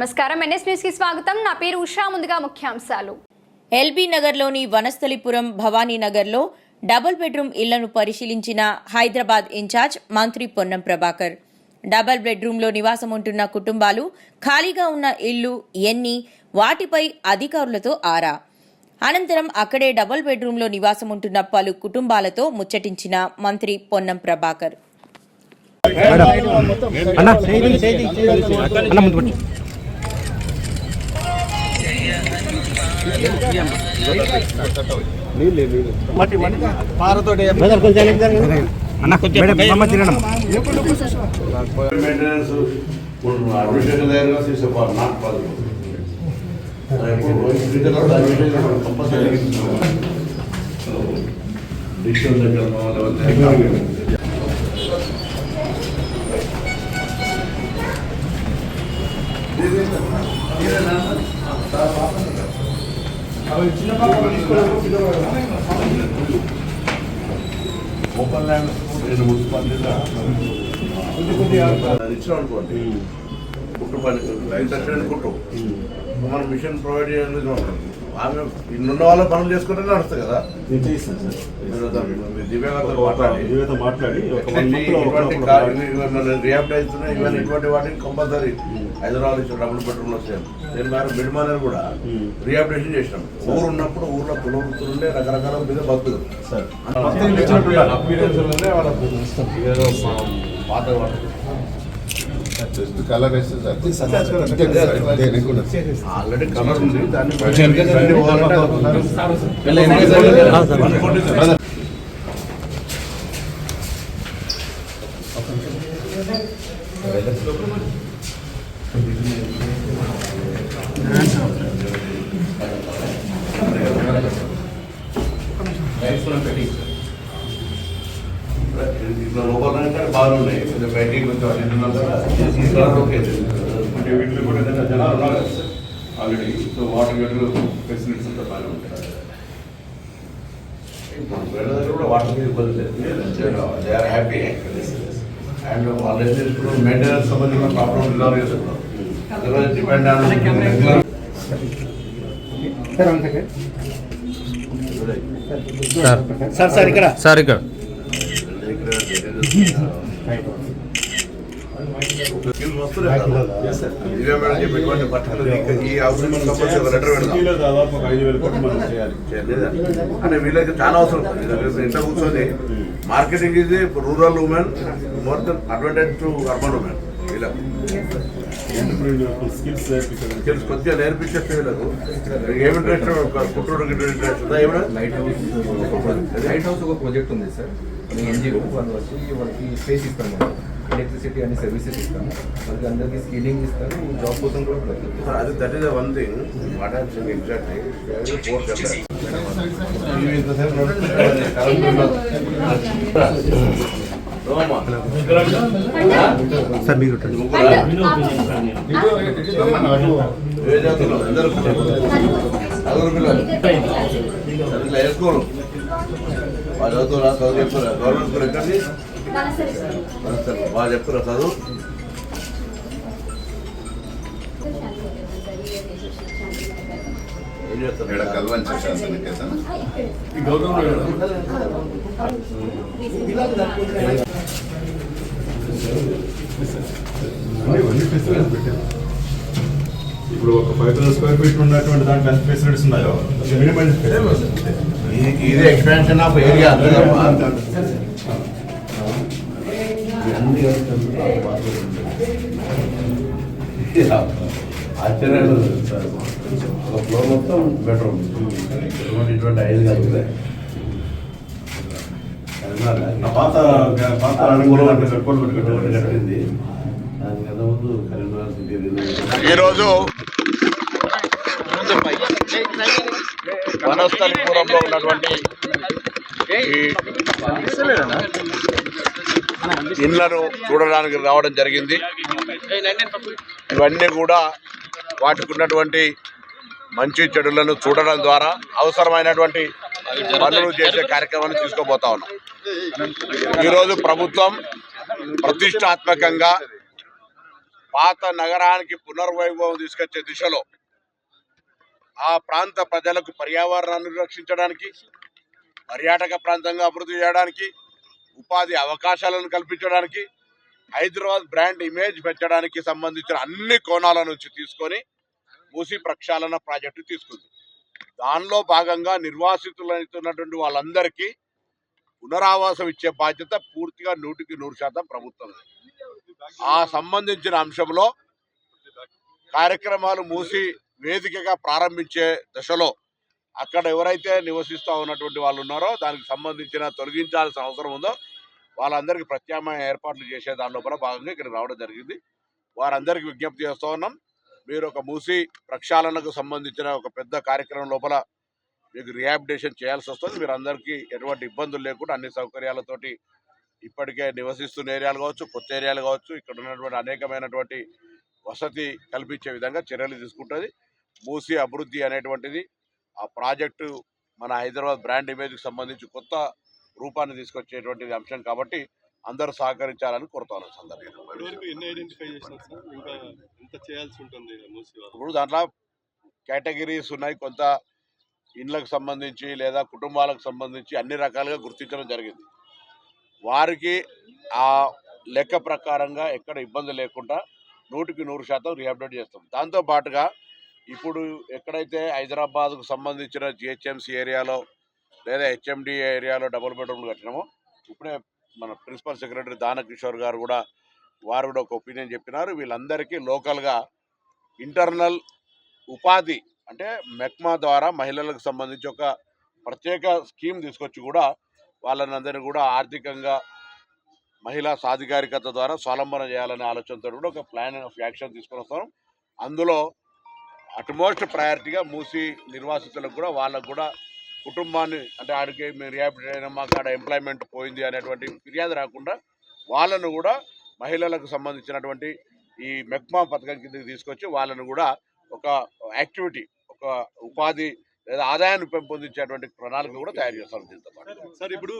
నమస్కారం. ఎన్ఎస్ న్యూస్కి స్వాగతం. నా పేరు ఉషా. ముందుగా ముఖ్యాంశాలు. ఎల్బీ నగర్లోని వనస్థలిపురం భవానీ నగర్లో డబుల్ బెడ్రూమ్ ఇళ్ళను పరిశీలించిన హైదరాబాద్ ఇన్ఛార్జ్ మంత్రి పొన్నం ప్రభాకర్. డబుల్ బెడ్రూమ్లో నివాసం ఉంటున్న కుటుంబాలు ఖాళీగా ఉన్న ఇల్లు ఎన్ని వాటిపై అధికారులతో ఆరా. అనంతరం అక్కడే డబుల్ బెడ్రూమ్లో నివాసం ఉంటున్న పలు కుటుంబాలతో ముచ్చటించిన మంత్రి పొన్నం ప్రభాకర్. మెయింటెనెన్స్ అడ్మినిస్ట్రేషన్ దగ్గర తీసుకోవాలి నాట్ పాసిబుల్ డిజిటల్ దగ్గర లేకపోతే ఓపెన్ ల్యాండ్ నేను మున్సిపాలిటీలో ఇచ్చిన అనుకోండి కుట్టు పని ఇన్స్ట్రక్షన్ కుట్టు మనం మిషన్ ప్రొవైడ్ చేయాలి ఆమె ఇన్నున్న వాళ్ళ పనులు చేసుకుంటే నడుస్తుంది కదా. నేను చేయిస్తాను సార్. దివ్యాంగతో మాట్లాడి. యువత మాట్లాడి ఇటువంటి ఇవన్నీ వాటికి కంపల్సరీ హైదరాబాద్ ఇచ్చిన డబుల్ బెడ్రూమ్ వస్తాయి. నేను మేడం మిడ్ మానర్ కూడా రిహాబిటేషన్ చేసినాం. ఊరు ఉన్నప్పుడు ఊర్లో కులవృత్తులు ఉండే రకరకాల మీద బతుకులు సార్. ఏదో పాత వాటి కలర్ వేస్తే ఆల్రెడీ కలర్ ఉంది దాన్ని ఇట్లా లోపల అంటే బాగున్నాయి కొంచెం బయటికి కొంచెం అటు ఇటు ఉన్నా కూడా ఈ కలర్ ఓకే అంటే వీటిలో కూడా ఏదైనా జనాలు ఉన్నారు కదా సార్ ఆల్రెడీ సో వాటర్ గేట్లు ఫెసిలిటీస్ అంతా బాగానే ఉంటాయి వేరే దగ్గర కూడా వాటర్ ఇబ్బంది లేదు దే ఆర్ హ్యాపీ అండ్ వాళ్ళు ఏం చేసుకున్నారు మెయింటెనెన్స్ సంబంధించిన ప్రాబ్లం రిజాల్వ్ చేసుకున్నారు otherwise depend on sir sir ఇక్కడ సార్ ఇక్కడ దాదాపు ఒక ఐదు వేల కోట్లు మనం చేయాలి అంటే వీళ్ళకి చాలా అవసరం వీళ్ళకి ఇంత కూర్చొని మార్కెటింగ్ ఇది rural women more than advantage to urban women వీళ్ళకి స్కిల్స్ కొద్దిగా నేర్పించేస్తే వీళ్ళకు ఏమి ఇంట్రెస్ట్ కుట్రోడు interest light house light house ఒక ప్రాజెక్ట్ ఉంది సార్ మీ ఎన్జిఓ వాళ్ళు వచ్చి వాళ్ళకి స్పేస్ ఇస్తాను మనం ఎలక్ట్రిసిటీ అనే సర్వీసెస్ ఇస్తాము. వాళ్ళకి అందరికీ స్కిల్లింగ్ ఇస్తాను జాబ్ కోసం కూడా ప్రయత్నిస్తాను. సార్ అది that is one thing what I'm saying exactly for sir మీరు అందరూ పిల్లలు వేసుకోరు వాళ్ళు చదువుతున్నా చదువు చెప్తున్నా గవర్నమెంట్ స్కూల్ బాగా చెప్తున్నా చదువు. ఇక్కడ శాసనకేతన ఇప్పుడు ఒక ఫైవ్ థౌసండ్ స్క్వేర్ ఫీట్ ఉన్నటువంటి దాంట్లో ఎంత ఫెసిలిటీస్ ఉన్నాయో? మినిమం ఇది- ఎక్స్పాన్షన్ ఆఫ్ ఏరియా అంతే తప్ప ఆశ్చర్యం సార్ ఒక ఫ్లోర్ మొత్తం బెడ్రూమ్ ఇటువంటి ఇటువంటి ఐదు కాదు కదా. పాత పాత అనుకూలం అనుకూలం పెట్టుకోండి పెట్టుకోండి కట్టింది. దానికి అంత ముందు కరీంనగర్ సిటీ ఈరోజు వనస్థలిపురంలో ఉన్నటువంటి ఈ ఇళ్ళను చూడడానికి రావడం జరిగింది. ఇవన్నీ కూడా వాటికి ఉన్నటువంటి మంచి చెడులను చూడడం ద్వారా అవసరమైనటువంటి పనులు చేసే కార్యక్రమాన్ని తీసుకోబోతా ఉన్నాం. ఈరోజు ప్రభుత్వం ప్రతిష్టాత్మకంగా పాత నగరానికి పునర్వైభవం తీసుకొచ్చే దిశలో ఆ ప్రాంత ప్రజలకు పర్యావరణాన్ని రక్షించడానికి పర్యాటక ప్రాంతంగా అభివృద్ధి చేయడానికి ఉపాధి అవకాశాలను కల్పించడానికి హైదరాబాద్ బ్రాండ్ ఇమేజ్ పెంచడానికి సంబంధించిన అన్ని కోణాల నుంచి తీసుకొని మూసి ప్రక్షాళన ప్రాజెక్టు తీసుకుంది. దానిలో భాగంగా నిర్వాసితులైతున్నటువంటి వాళ్ళందరికీ పునరావాసం ఇచ్చే బాధ్యత పూర్తిగా నూటికి నూరు శాతం ప్రభుత్వం. ఆ సంబంధించిన అంశంలో కార్యక్రమాలు మూసి వేదికగా ప్రారంభించే దశలో అక్కడ ఎవరైతే నివసిస్తూ ఉన్నటువంటి వాళ్ళు ఉన్నారో దానికి సంబంధించిన తొలగించాల్సిన అవసరం ఉందో వాళ్ళందరికీ ప్రత్యామ్నాయ ఏర్పాట్లు చేసే దాని లోపల భాగంగా ఇక్కడ రావడం జరిగింది. వారందరికీ విజ్ఞప్తి చేస్తూ ఉన్నాం. మీరు ఒక మూసి ప్రక్షాళనకు సంబంధించిన ఒక పెద్ద కార్యక్రమం లోపల మీకు రిహాబిటేషన్ చేయాల్సి వస్తుంది. మీరు అందరికీ ఎటువంటి ఇబ్బందులు లేకుండా అన్ని సౌకర్యాలతోటి ఇప్పటికే నివసిస్తున్న ఏరియాలు కావచ్చు కొత్త ఏరియాలు కావచ్చు ఇక్కడ ఉన్నటువంటి అనేకమైనటువంటి వసతి కల్పించే విధంగా చర్యలు తీసుకుంటుంది. మూసి అభివృద్ధి అనేటువంటిది ఆ ప్రాజెక్టు మన హైదరాబాద్ బ్రాండ్ ఇమేజ్కి సంబంధించి కొత్త రూపాన్ని తీసుకొచ్చేటువంటిది అంశం కాబట్టి అందరూ సహకరించాలని కోరుతాను ఇప్పుడు దాంట్లో కేటగిరీస్ ఉన్నాయి. కొంత ఇండ్లకు సంబంధించి లేదా కుటుంబాలకు సంబంధించి అన్ని రకాలుగా గుర్తించడం జరిగింది. వారికి ఆ లెక్క ప్రకారంగా ఎక్కడ ఇబ్బంది లేకుండా నూటికి నూరు శాతం రీహాబిలిట్ చేస్తాం. దాంతో పాటుగా ఇప్పుడు ఎక్కడైతే హైదరాబాద్కు సంబంధించిన జిహెచ్ఎంసీ ఏరియాలో లేదా హెచ్ఎండి ఏరియాలో డబుల్ బెడ్రూమ్లు కట్టినామో ఇప్పుడే మన ప్రిన్సిపల్ సెక్రటరీ దానకిషోర్ గారు కూడా వారు కూడా ఒక ఒపీనియన్ చెప్పినారు. వీళ్ళందరికీ లోకల్గా ఇంటర్నల్ ఉపాధి అంటే మెక్మా ద్వారా మహిళలకు సంబంధించి ఒక ప్రత్యేక స్కీమ్ తీసుకొచ్చి కూడా వాళ్ళని కూడా ఆర్థికంగా మహిళా సాధికారికత ద్వారా స్వలంబన చేయాలనే ఆలోచనతో కూడా ఒక ప్లాన్ ఆఫ్ యాక్షన్ తీసుకొని వస్తాం అందులో అటుమోస్ట్ ప్రయారిటీగా మూసి నిర్వాసితులకు కూడా వాళ్ళకు కూడా కుటుంబాన్ని అంటే ఆడికి మేము రిహాబిలిట్ అయినా మాకు ఆడ ఎంప్లాయ్మెంట్ పోయింది అనేటువంటి ఫిర్యాదు రాకుండా వాళ్ళను కూడా మహిళలకు సంబంధించినటువంటి ఈ మెక్మా పథకం కిందకి తీసుకొచ్చి వాళ్ళను కూడా ఒక యాక్టివిటీ ఒక ఉపాధి లేదా ఆదాయాన్ని పెంపొందించేటువంటి ప్రణాళిక కూడా తయారు చేస్తారు దీంతో పాటు. సార్ ఇప్పుడు